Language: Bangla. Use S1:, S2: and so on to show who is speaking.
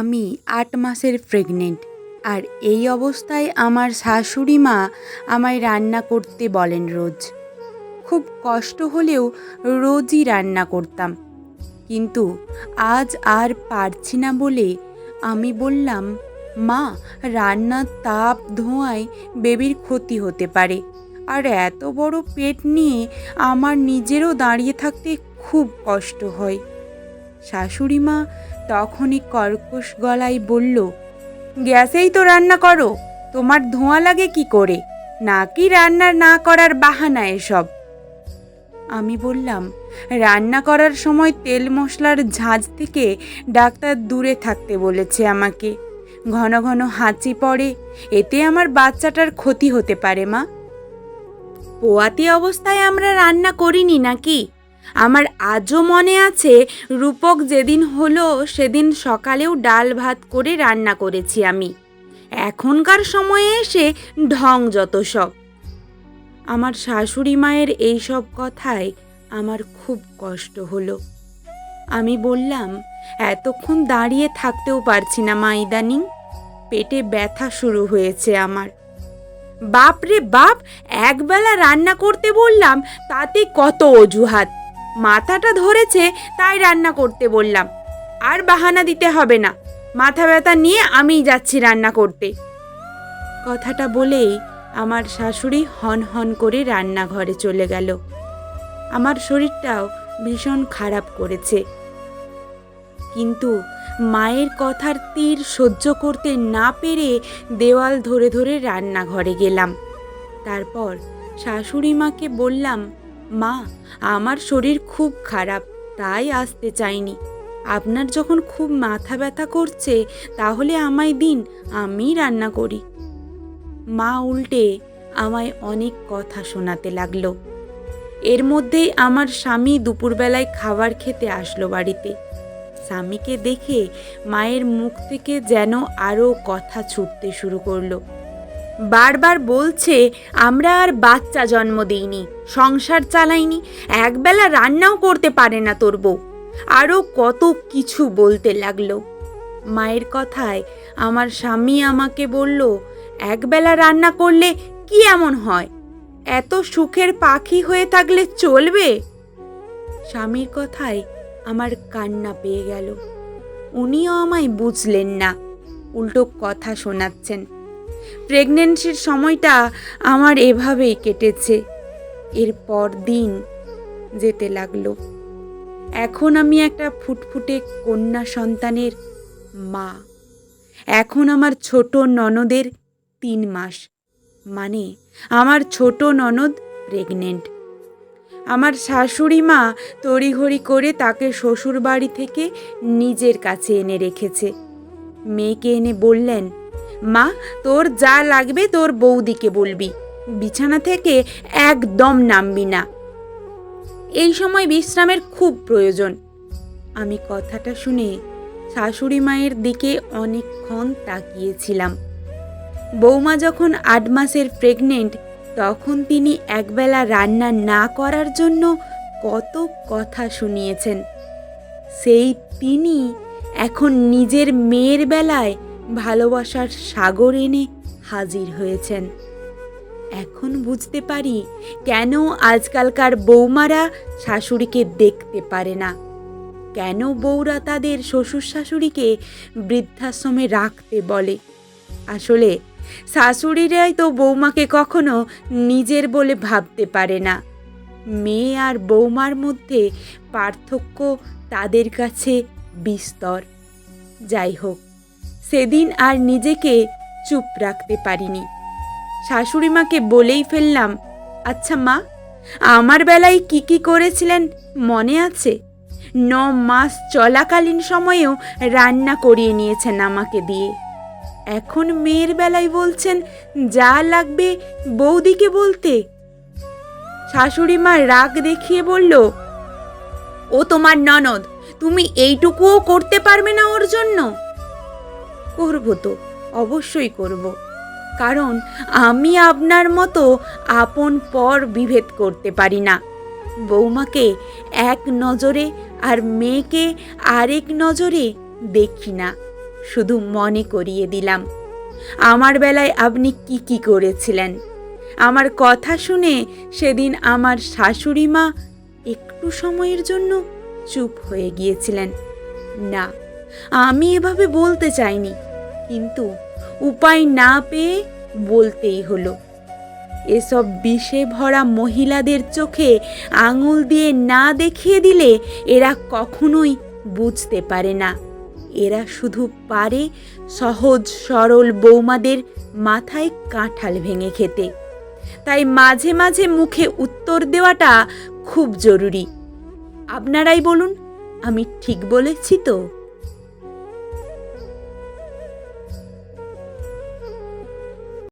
S1: আমি আট মাসের প্রেগনেন্ট আর এই অবস্থায় আমার শাশুড়ি মা আমায় রান্না করতে বলেন রোজ। খুব কষ্ট হলেও রোজই রান্না করতাম। কিন্তু আজ আর পারছি না বলে আমি বললাম, মা, রান্নার তাপ ধোঁয়ায় বেবির ক্ষতি হতে পারে। আর এত বড় পেট নিয়ে আমার নিজেরও দাঁড়িয়ে থাকতে খুব কষ্ট হয়। শাশুড়ি মা তখনই কর্কশ গলায় বলল, গ্যাসেই তো রান্না করো, তোমার ধোঁয়া লাগে কি করে? নাকি রান্না না করার বাহানা এসব? আমি বললাম, রান্না করার সময় তেল মশলার ঝাঁজ থেকে ডাক্তার দূরে থাকতে বলেছে আমাকে। ঘন ঘন হাঁচি পড়ে, এতে আমার বাচ্চাটার ক্ষতি হতে পারে মা। পোয়াতি অবস্থায় আমরা রান্না করিনি নাকি? আমার আজও মনে আছে, রূপক যেদিন হলো সেদিন সকালেও ডাল ভাত করে রান্না করেছি আমি। এখনকার সময়ে এসে ঢং যত সব। আমার শাশুড়ি মায়ের এই সব কথায় আমার খুব কষ্ট হলো। আমি বললাম, এতক্ষণ দাঁড়িয়ে থাকতেও পারছি না মা ইদানিং। পেটে ব্যথা শুরু হয়েছে আমার। বাপ রে বাপ, একবেলা রান্না করতে বললাম, তাতে কত অজুহাত? মাথাটা ধরেছে, তাই রান্না করতে বললাম। আর বাহানা দিতে হবে না। মাথা ব্যথা নিয়ে আমিই যাচ্ছি রান্না করতে। কথাটা বলেই আমার শাশুড়ি হন হন করে রান্নাঘরে চলে গেল। আমার শরীরটাও ভীষণ খারাপ করেছে। কিন্তু মায়ের কথার তীর সহ্য করতে না পেরে দেওয়াল ধরে ধরে রান্নাঘরে গেলাম। তারপর শাশুড়ি মাকে বললাম মা, আমার শরীর খুব খারাপ, তাই আসতে চাইনি। আপনার যখন খুব মাথা ব্যথা করছে, তাহলে আমায় দিন, আমি রান্না করি। মা উল্টে আমায় অনেক কথা শোনাতে লাগল। এর মধ্যেই আমার স্বামী দুপুরবেলায় খাবার খেতে আসলো বাড়িতে। স্বামীকে দেখে মায়ের মুখ থেকে যেন আরও কথা ছুটতে শুরু করল। বারবার বলছে, আমরা আর বাচ্চা জন্ম দিইনি, সংসার চালাইনি, একবেলা রান্নাও করতে পারে না তোর বউ। আরও কত কিছু বলতে লাগল। মায়ের কথায় আমার স্বামী আমাকে বলল, একবেলা রান্না করলে কি এমন হয়? এত সুখের পাখি হয়ে থাকলে চলবে? স্বামীর কথায় আমার কান্না পেয়ে গেল। উনিও আমায় বুঝলেন না, উল্টো কথা শোনাচ্ছেন। প্রেগনেন্সির সময়টা আমার এভাবেই কেটেছে। এরপর দিন যেতে লাগল। এখন আমি একটা ফুটফুটে কন্যা সন্তানের মা। এখন আমার ছোট ননদের তিন মাস। মানে আমার ছোট ননদ প্রেগনেন্ট আমার শাশুড়ি মা তড়িঘড়ি করে তাকে শ্বশুর বাড়ি থেকে নিজের কাছে এনে রেখেছে। মেয়েকে এনে বললেন মা, তোর যা লাগবে তোর বৌদিকে বলবি। বিছানা থেকে একদম নামবি না। এই সময় বিশ্রামের খুব প্রয়োজন। আমি কথাটা শুনে শাশুড়ি মায়ের দিকে অনেকক্ষণ তাকিয়েছিলাম। বৌমা যখন আট মাসের প্রেগনেন্ট তখন তিনি একবেলা রান্না না করার জন্য কত কথা শুনিয়েছেন। সেই তিনি এখন নিজের মেয়ের বেলায় ভালোবাসার সাগর এনে হাজির হয়েছেন। এখন বুঝতে পারি কেন আজকালকার বৌমারা শাশুড়িকে দেখতে পারে না। কেন বউরা তাদের শ্বশুর শাশুড়িকে বৃদ্ধাশ্রমে রাখতে বলে? আসলে শাশুড়িরাই তো বৌমাকে কখনো নিজের বলে ভাবতে পারে না। মেয়ে আর বৌমার মধ্যে পার্থক্য তাদের কাছে বিস্তর। যাই হোক সেদিন আর নিজেকে চুপ রাখতে পারিনি। শাশুড়ি মাকে বলেই ফেললাম আচ্ছা মা, আমার বেলায় কি কি করেছিলেন মনে আছে? ন মাস চলাকালীন সময়েও রান্না করিয়ে নিয়েছেন আমাকে দিয়ে। এখন মেয়ের বেলায় বলছেন, যা লাগবে বৌদিকে বলতে। শাশুড়ি মা রাগ দেখিয়ে বলল, ও তোমার ননদ, তুমি এইটুকুও করতে পারবে না ওর জন্য? করব তো, অবশ্যই করব। কারণ আমি আপনার মতো আপন পর বিভেদ করতে পারি না। বৌমাকে এক নজরে আর মেয়েকে আরেক নজরে দেখি না, শুধু মনে করিয়ে দিলাম। আমার বেলায় আপনি কি কি করেছিলেন? আমার কথা শুনে সেদিন আমার শাশুড়ি মা একটু সময়ের জন্য চুপ হয়ে গিয়েছিলেন। না, আমি এভাবে বলতে চাইনি। কিন্তু উপায় না পেয়ে বলতেই হলো। এসব বিষে ভরা মহিলাদের চোখে আঙুল দিয়ে না দেখিয়ে দিলে এরা কখনোই বুঝতে পারে না। এরা শুধু পারে সহজ সরল বৌমাদের মাথায় কাঁঠাল ভেঙে খেতে। তাই মাঝে মাঝে মুখে উত্তর দেওয়াটা খুব জরুরি। আপনারাই বলুন, আমি ঠিক বলেছি তো?